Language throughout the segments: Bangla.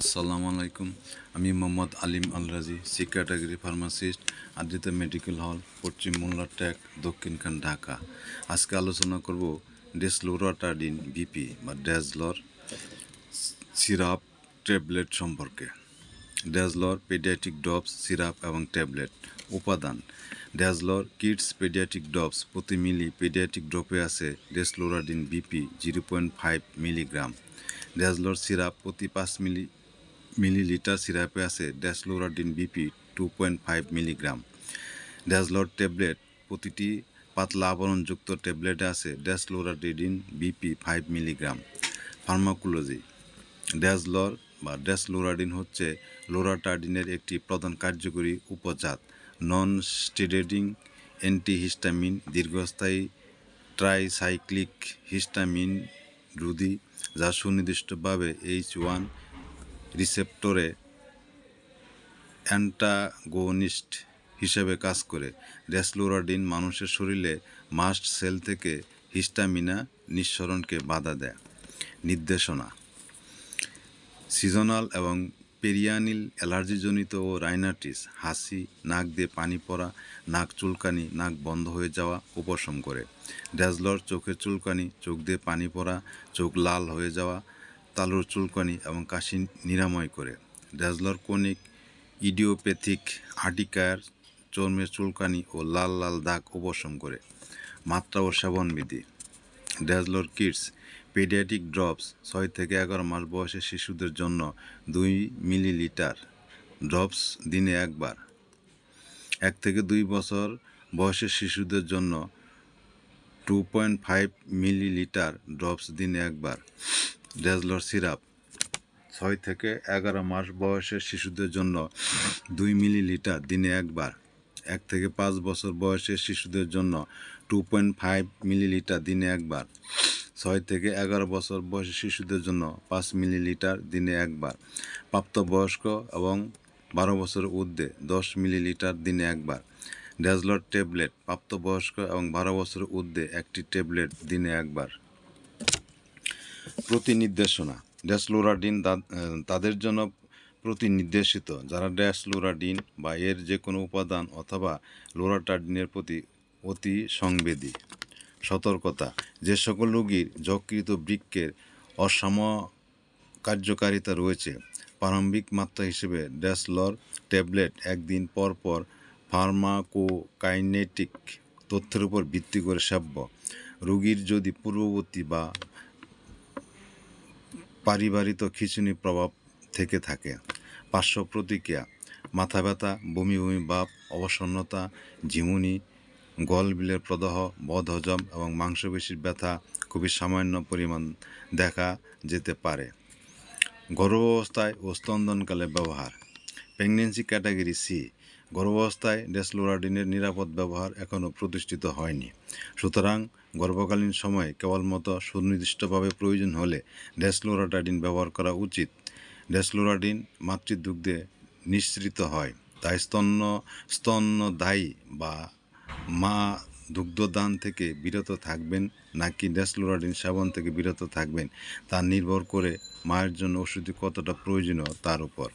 আসসালামু আলাইকুম। আমি Mohammad Alim Al Razi C category pharmacist Adrita medical hall পশ্চিম মোল্লা ট্যাক দক্ষিণখান ঢাকা। আজকে আলোচনা করব ডেসলোরাটাডিন বিপি বা ড্যাজলর সিরাপ ট্যাবলেট সম্পর্কে। ড্যাজলর পেডিয়াটিক ড্রপস সিরাপ এবং ট্যাবলেট উপাদান। ড্যাজলর কিডস পেডিয়াটিক ড্রপস প্রতি মিলি পেডিয়াট্রিক ড্রপে আছে desloratadine BP, zero point five milligram. Dazlor syrup প্রতি পাঁচ মিলি মিলিলিটার সিরাপে আছে desloratadine BP two point five milligram. Dazlor tablet প্রতিটি পাতলা আবরণযুক্ত ট্যাবলেটে আছে desloratadine BP five milligram. Pharmacology. Dazlor বা ড্যাসলোরাডিন হচ্ছে লোরাটাডিনের একটি প্রধান কার্যকরী উপজাত। নন স্টেডেডিং অ্যান্টিহিস্টামিন, দীর্ঘস্থায়ী ট্রাইসাইক্লিক হিস্টামিন রুদি, যা সুনির্দিষ্টভাবে এইচ ওয়ান রিসেপ্টরে অ্যান্টাগোনিস্ট হিসেবে কাজ করে। ড্যাসলোরাডিন মানুষের শরীরে মাস্ট সেল থেকে হিস্টামিনা নিঃসরণকে বাধা দেয়। নির্দেশনা। সিজনাল এবং পেরিয়ানিল অ্যালার্জিজনিত ও রাইনাটিস হাসি, নাক দিয়ে পানি পড়া, নাক চুলকানি, নাক বন্ধ হয়ে যাওয়া উপশম করে। ড্যাজলর চোখের চুলকানি, চোখ দিয়ে পানি পড়া, চোখ লাল হয়ে যাওয়া তালুর চুলকানি এবং কাশি নিরাময় করে। ড্যাজলর কনিক ইডিওপ্যাথিক আর্টিকার চর্মের চুলকানি ও লাল লাল দাগ উপশম করে। মাত্রা ও সেবনবিধি ড্যাজলর কিডস পেডিয়াটিক ড্রপস, ছয় থেকে এগারো মাস বয়সের শিশুদের জন্য দুই মিলিলিটার ড্রপস দিনে একবার। এক থেকে দুই বছর বয়সের শিশুদের জন্য two point five milliliter drops দিনে একবার। Dazlor syrup. ছয় থেকে এগারো মাস বয়সের শিশুদের জন্য দুই মিলিলিটার দিনে একবার। এক থেকে পাঁচ বছর বয়সের শিশুদের জন্য টু পয়েন্ট ফাইভ মিলিলিটার দিনে একবার। ছয় থেকে এগারো বছর বয়সী শিশুদের জন্য পাঁচ মিলিলিটার দিনে একবার। প্রাপ্তবয়স্ক এবং বারো বছর ঊর্ধ্বে দশ মিলিলিটার দিনে একবার। ড্যাজলর ট্যাবলেট প্রাপ্তবয়স্ক এবং বারো বছর ঊর্ধ্বে একটি ট্যাবলেট দিনে একবার। প্রতিনির্দেশনা। ড্যাসলোরাডিন তাদের জন্য প্রতিনির্দেশিত। যারা ড্যাসলোরাডিন বা এর যে কোনো উপাদান অথবা লোরাটাডিনের প্রতি অতি সংবেদী। সতর্কতা, যে সকল রোগীর যকৃত বৃক্ষের অসম কার্যকারিতা রয়েছে, প্রারম্ভিক মাত্রা হিসেবে ড্যাসলর ট্যাবলেট একদিন পর পর ফার্মাকোকাইনেটিক তথ্যের উপর ভিত্তি করে সেব্য। রোগীর যদি পূর্ববর্তী বা পারিবারিক খিচুনি প্রভাব থেকে থাকে। পার্শ্ব প্রতিক্রিয়া, মাথা ব্যথা, বমি বমি ভাব, অবসন্নতা, ঝিমুনি, গলবিলের প্রদাহ, বদহজম এবং মাংসপেশির ব্যথা খুবই সামান্য পরিমাণ দেখা যেতে পারে। গর্ভাবস্থায় ও স্তন্দনকালে ব্যবহার। প্রেগনেন্সি ক্যাটাগরি সি গর্ভাবস্থায় ডেসলোরাডিনের নিরাপদ ব্যবহার এখনও প্রতিষ্ঠিত হয়নি। সুতরাং গর্ভকালীন সময়ে কেবলমাত্র সুনির্দিষ্টভাবে প্রয়োজন হলে ডেসলোরাটাডিন ব্যবহার করা উচিত। ডেসলোরাডিন মাতৃদুগ্ধে নিঃসৃত হয়, তাই স্তন্য, স্তন্যদায়ী বা মা দুগ্ধদান থেকে বিরত থাকবেন নাকি ডেসলোরাডিন সেবন থেকে বিরত থাকবেন, তা নির্ভর করে মায়ের জন্য ওষুধ কতটা প্রয়োজনীয় তার উপর।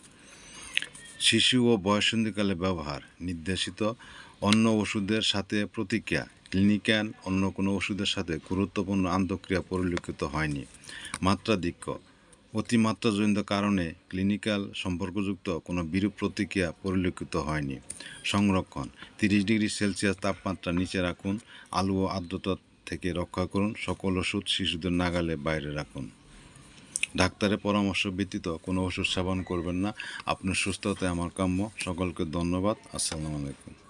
শিশু ও বয়সন্ধিকালে ব্যবহার, নির্দেশিত অন্য ওষুধের সাথে প্রতিক্রিয়া। ক্লিনিক্যান অন্য কোনো ওষুধের সাথে গুরুত্বপূর্ণ আন্তঃক্রিয়া পরিলক্ষিত হয়নি। মাত্রাধিক্য। অতিমাত্রাজনিত কারণে ক্লিনিক্যাল সম্পর্কযুক্ত কোনো বিরূপ প্রতিক্রিয়া পরিলক্ষিত হয়নি। সংরক্ষণ। তিরিশ ডিগ্রি সেলসিয়াস তাপমাত্রা নিচে রাখুন। আলু ও আর্দ্রতা থেকে রক্ষা করুন। সকল ওষুধ শিশুদের নাগালে বাইরে রাখুন। ডাক্তারের পরামর্শ ব্যতীত কোনো ওষুধ সেবন করবেন না। আপনার সুস্থতায় আমার কাম্য। সকলকে ধন্যবাদ। আসসালামু আলাইকুম।